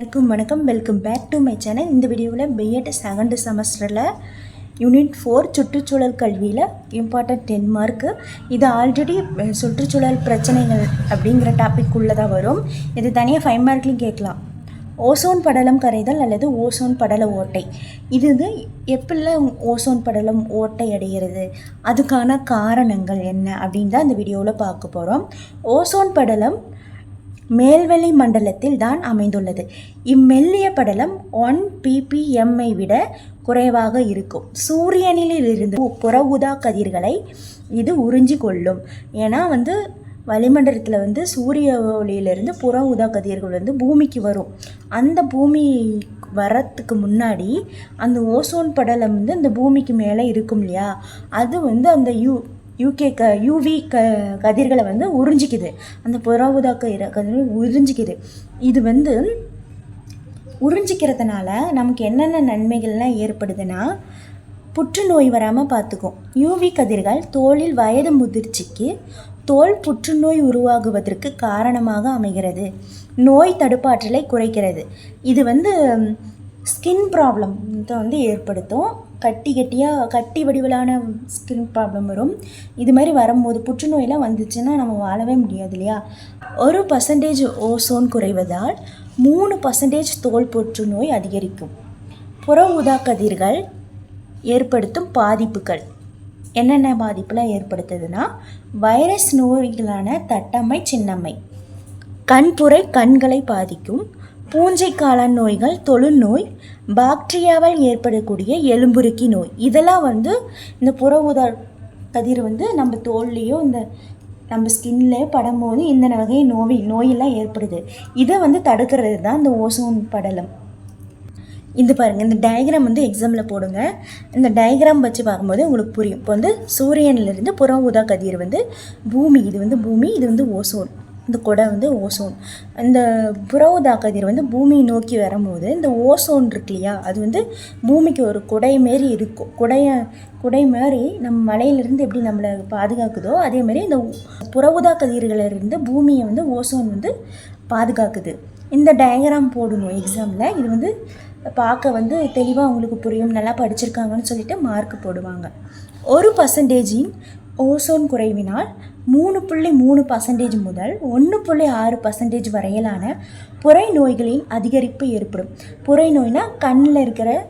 வணக்கம் வணக்கம். Welcome back to my channel இந்த வீடியோவில் பிஎட் செகண்ட் செமஸ்டரில் யூனிட் ஃபோர் சுற்றுச்சூழல் கல்வியில் இம்பார்ட்டன்ட் டென் மார்க்கு இது ஆல்ரெடி சுற்றுச்சூழல் பிரச்சனைகள் அப்படிங்கிற டாபிக் தான் வரும். இது தனியாக ஃபைவ் மார்க்லையும் கேட்கலாம். ஓசோன் படலம் கரைதல் அல்லது ஓசோன் படல ஓட்டை. இது வந்து எப்படிலாம் ஓசோன் படலம் ஓட்டை அடைகிறது? அதுக்கான காரணங்கள் என்ன அப்படின்னு தான் இந்த வீடியோவில் பார்க்க போகிறோம் ஓசோன் படலம் மேல்வெளி மண்டலத்தில் தான் அமைந்துள்ளது. இம்மெல்லிய படலம் ஒன் பிபிஎம்ஐ விட குறைவாக இருக்கும். சூரியனில் இருந்து புற ஊதா கதிர்களை இது உறிஞ்சி கொள்ளும். ஏன்னா வந்து வளிமண்டலத்தில் வந்து சூரிய ஒளியிலிருந்து புற ஊதா கதிர்கள் வந்து பூமிக்கு வரும். அந்த பூமி வரத்துக்கு முன்னாடி அந்த ஓசோன் படலம் வந்து அந்த பூமிக்கு மேலே இருக்கும் இல்லையா? அது வந்து அந்த யூ யூகே க யூவி க கதிர்களை வந்து உறிஞ்சிக்குது. அந்த புற ஊதா கதிர்கள் உறிஞ்சிக்குது. இது வந்து உறிஞ்சிக்கிறதுனால நமக்கு என்னென்ன நன்மைகள்லாம் ஏற்படுதுன்னா புற்றுநோய் வராமல் பார்த்துக்கும் யூவி கதிர்கள் தோலில் வயது முதிர்ச்சிக்கு தோல் புற்றுநோய் உருவாகுவதற்கு காரணமாக அமைகிறது. நோய் தடுப்பாற்றலை குறைக்கிறது. இது வந்து ஸ்கின் ப்ராப்ளம் வந்து ஏற்படுத்தும். கட்டி கட்டியாக கட்டி வடிவிலான ஸ்கின் ப்ராப்ளம் வரும். இது மாதிரி வரும்போது புற்றுநோயெலாம் வந்துச்சுன்னா நம்ம வாழவே முடியாது இல்லையா? ஒரு பர்சன்டேஜ் ஓசோன் குறைவதால் மூணு பர்சன்டேஜ் தோல் புற்றுநோய் அதிகரிக்கும். புற ஊதா கதிர்கள் ஏற்படுத்தும் பாதிப்புகள். என்னென்ன பாதிப்புலாம் ஏற்படுத்துதுன்னா வைரஸ் நோய்களான தட்டம்மை சின்னம்மை. கண்புரை கண்களை பாதிக்கும். பூஞ்சை காளான் நோய்கள் தொழுநோய் பாக்டீரியாவால் ஏற்படக்கூடிய எலும்புருக்கி நோய். இதெல்லாம் வந்து இந்த புற ஊதா கதிர் வந்து நம்ம தோல்லையோ இந்த நம்ம ஸ்கின்ல படும்போது இந்த வகை நோய் நோயெல்லாம் ஏற்படுது. இதை வந்து தடுக்கிறது தான் இந்த ஓசோன் படலம். இந்த பாருங்கள் இந்த டயக்ராம் வந்து எக்ஸாமில் போடுங்க. இந்த டயக்ராம் வச்சு பார்க்கும்போது உங்களுக்கு புரியும். இப்போ வந்து சூரியன்லேருந்து புற ஊதா கதிர் வந்து பூமி இது வந்து பூமி இது வந்து ஓசோன் இந்த கொடை வந்து ஓசோன். இந்த புற கதிர் வந்து பூமியை நோக்கி வரும்போது இந்த ஓசோன் இருக்கு இல்லையா? அது வந்து பூமிக்கு ஒரு குடை மாரி இருக்கும் குடையை குடை மாதிரி நம்ம மலையிலிருந்து எப்படி நம்மளை பாதுகாக்குதோ அதே மாதிரி இந்த புற ஊதா கதிர்களிலிருந்து பூமியை வந்து ஓசோன் வந்து பாதுகாக்குது. இந்த டயக்ராம் போடணும் எக்ஸாமில் இது வந்து பார்க்க வந்து தெளிவாக அவங்களுக்கு புரியும். நல்லா படிச்சிருக்காங்கன்னு சொல்லிட்டு மார்க் போடுவாங்க. ஒரு பர்சன்டேஜின் ஓசோன் குறைவினால் மூணு புள்ளி மூணு பர்சன்டேஜ் முதல் ஒன்று புள்ளி ஆறு பர்சன்டேஜ் வரையிலான புரை நோய்களின் அதிகரிப்பு ஏற்படும். புரை நோய்னால் கண்ணில் இருக்கிற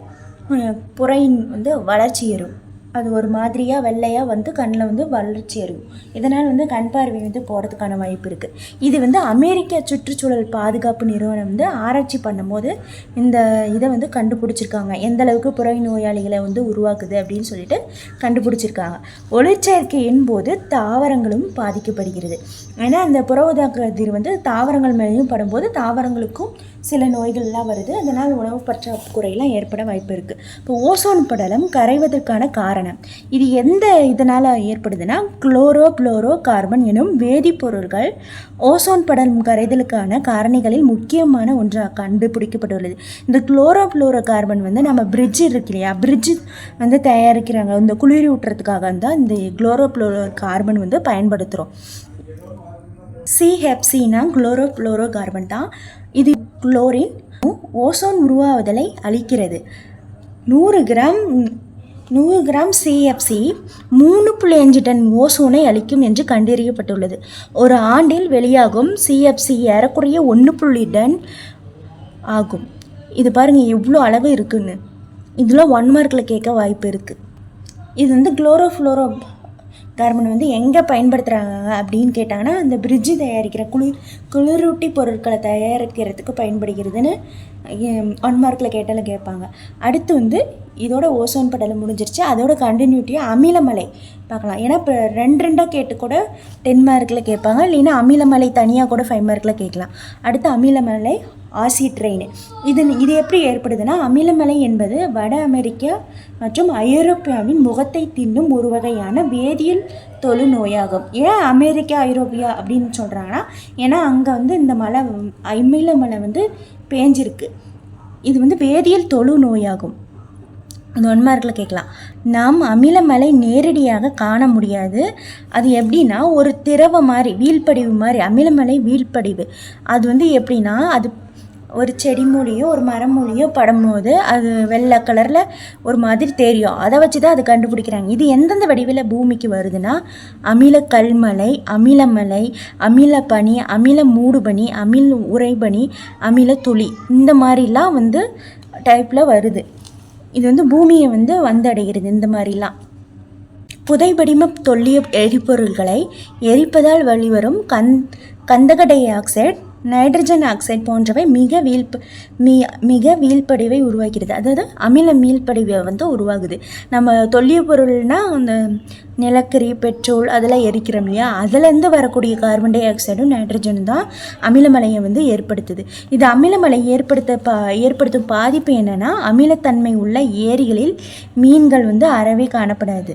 புறையின் வந்து வளர்ச்சி ஏறும். அது ஒரு மாதிரியாக வெள்ளையாக வந்து கண்ணில் வந்து வளர்ச்சி ஏறும் இதனால் வந்து கண் பார்வை வந்து போகிறதுக்கான வாய்ப்பு இருக்குது இது வந்து அமெரிக்க சுற்றுச்சூழல் பாதுகாப்பு நிறுவனம் வந்து ஆராய்ச்சி பண்ணும்போது இந்த இதை வந்து கண்டுபிடிச்சிருக்காங்க. எந்த அளவுக்கு நோயாளிகளை வந்து உருவாக்குது அப்படின்னு சொல்லிட்டு கண்டுபிடிச்சிருக்காங்க. ஒளிச்சேர்க்கையின் போது தாவரங்களும் பாதிக்கப்படுகிறது. ஏன்னா அந்த புற ஊதா வந்து தாவரங்கள் மேலேயும் படும்போது தாவரங்களுக்கும் சில நோய்கள்லாம் வருது. அதனால் உணவு பற்றாக்குறையெல்லாம் ஏற்பட வாய்ப்பு இருக்குது இப்போ ஓசோன் படலம் கரைவதற்கான காரணம் இது எந்த இதனால் ஏற்படுதுன்னா குளோரோ புளோரோ கார்பன் எனும் வேதிப்பொருட்கள் ஓசோன் படம் கரைதலுக்கான காரணிகளில் முக்கியமான ஒன்றாக கண்டுபிடிக்கப்பட்டுள்ளது. இந்த குளோரோ புளோரோ கார்பன் வந்து நம்ம பிரிட்ஜ் இருக்கு இல்லையா? பிரிட்ஜ் வந்து தயாரிக்கிறாங்க. இந்த குளிர் ஊட்டுறதுக்காக தான் இந்த குளோரோ புளோரோ கார்பன் வந்து பயன்படுத்துகிறோம் சிஹெப்சினா குளோரோ புளோரோ கார்பன் தான். இது குளோரின் ஓசோன் உருவாவதலை அளிக்கிறது. நூறு கிராம் நூறு கிராம் சிஎஃப்சி மூணு புள்ளி அஞ்சு டன் ஓசோனை அளிக்கும் என்று கண்டறியப்பட்டுள்ளது. ஒரு ஆண்டில் வெளியாகும் சிஎஃப்சி ஏறக்குறைய ஒன்று புள்ளி டன் ஆகும். இது பாருங்கள் எவ்வளோ அளவு இருக்குன்னு. இதில் ஒன் மார்க்கில் கேட்க வாய்ப்பு இருக்குது இது வந்து குளோரோஃப்ளோரோ கார்பன் வந்து எங்கே பயன்படுத்துகிறாங்க அப்படின்னு கேட்டாங்கன்னா அந்த பிரிட்ஜு தயாரிக்கிற குளிர் குளிரூட்டி பொருட்களை தயாரிக்கிறதுக்கு பயன்படுகிறதுன்னு ஒன் மார்க்கில் கேட்டாலும் கேட்பாங்க. அடுத்து வந்து இதோட ஓசோன் படலம் முடிஞ்சிருச்சு. அதோட கண்டினியூட்டியாக அமிலமலை பார்க்கலாம். ஏன்னா இப்போ ரெண்டு ரெண்டாக கேட்டு கூட டென் மார்க்கில் கேட்பாங்க. இல்லைன்னா அமிலமலை தனியாக கூட ஃபைவ் மார்க்கில் கேட்கலாம். அடுத்து அமிலமலை ஆசி ட்ரெயின் இது இது எப்படி ஏற்படுதுன்னா அமிலமலை என்பது வட அமெரிக்கா மற்றும் ஐரோப்பியாவின் முகத்தை தின்னும் ஒரு வகையான வேதியியல் தொழு நோயாகும் ஏன் அமெரிக்கா ஐரோப்பியா அப்படின்னு சொல்கிறாங்கன்னா ஏன்னா அங்கே வந்து இந்த மலை அமிலமலை வந்து பேஞ்சிருக்கு. இது வந்து வேதியியல் தொழு நோயாகும் அது கேட்கலாம். நாம் அமிலமலை நேரடியாக காண முடியாது. அது எப்படின்னா ஒரு திரவ மாதிரி வீழ்படிவு மாதிரி அமிலமலை வீழ்படிவு. அது வந்து எப்படின்னா அது ஒரு செடி மூலியோ ஒரு மரம் மூலியோ படும்போது அது வெள்ளை கலரில் ஒரு மாதிரி தெரியும். அதை வச்சு தான் அது கண்டுபிடிக்கிறாங்க. இது எந்தெந்த வடிவில் பூமிக்கு வருதுன்னா அமில கல்மலை அமிலமலை அமில பனி அமில மூடுபனி அமில் உறைபனி அமில துளி இந்த மாதிரிலாம் வந்து டைப்பில் வருது. இது வந்து பூமியை வந்து வந்தடைகிறது இந்த மாதிரிலாம். புதைபடிம தொல்லிய எரிபொருள்களை எரிப்பதால் வெளிவரும் கந் கந்தக டை ஆக்சைடு நைட்ரஜன் ஆக்சைடு போன்றவை மிக வீழ்ப்பு மீ மிக வீழ்படிவை உருவாக்கிறது அதாவது அமில மீள்படிவை வந்து உருவாகுது. நம்ம தொல்லிய பொருள்னால் அந்த நிலக்கரி பெட்ரோல் அதெல்லாம் எரிக்கிறோம் இல்லையா? அதுலேருந்து வரக்கூடிய கார்பன் டை ஆக்சைடும் நைட்ரஜனும் தான் அமிலமலையை வந்து ஏற்படுத்துது. இது அமிலமலை ஏற்படுத்த பா ஏற்படுத்தும் பாதிப்பு என்னென்னா அமிலத்தன்மை உள்ள ஏரிகளில் மீன்கள் வந்து அறவே காணப்படாது.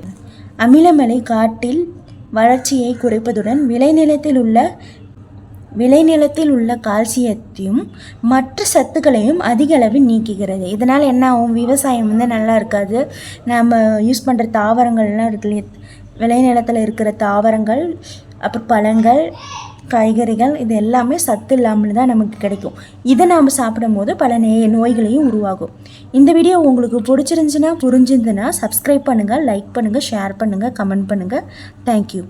அமிலமலை காட்டில் வளர்ச்சியை குறைப்பதுடன் விளைநிலத்தில் உள்ள விளைநிலத்தில் உள்ள கால்சியத்தையும் மற்ற சத்துக்களையும் அதிக அளவில் நீக்குகிறது. இதனால் என்ன ஆகும் விவசாயம் வந்து நல்லா இருக்காது. நம்ம யூஸ் பண்ணுற தாவரங்கள்லாம் இருக்கு விளைநிலத்தில் இருக்கிற தாவரங்கள் அப்புறம் பழங்கள் காய்கறிகள் இது எல்லாமே சத்து இல்லாமல் தான் நமக்கு கிடைக்கும். இதை நாம் சாப்பிடும்போது பல நே நோய்களையும் உருவாகும். இந்த வீடியோ உங்களுக்கு பிடிச்சிருந்துச்சுன்னா புரிஞ்சிருந்துன்னா சப்ஸ்கிரைப் பண்ணுங்கள் லைக் பண்ணுங்கள் ஷேர் பண்ணுங்கள் கமெண்ட் பண்ணுங்கள் தேங்க்யூ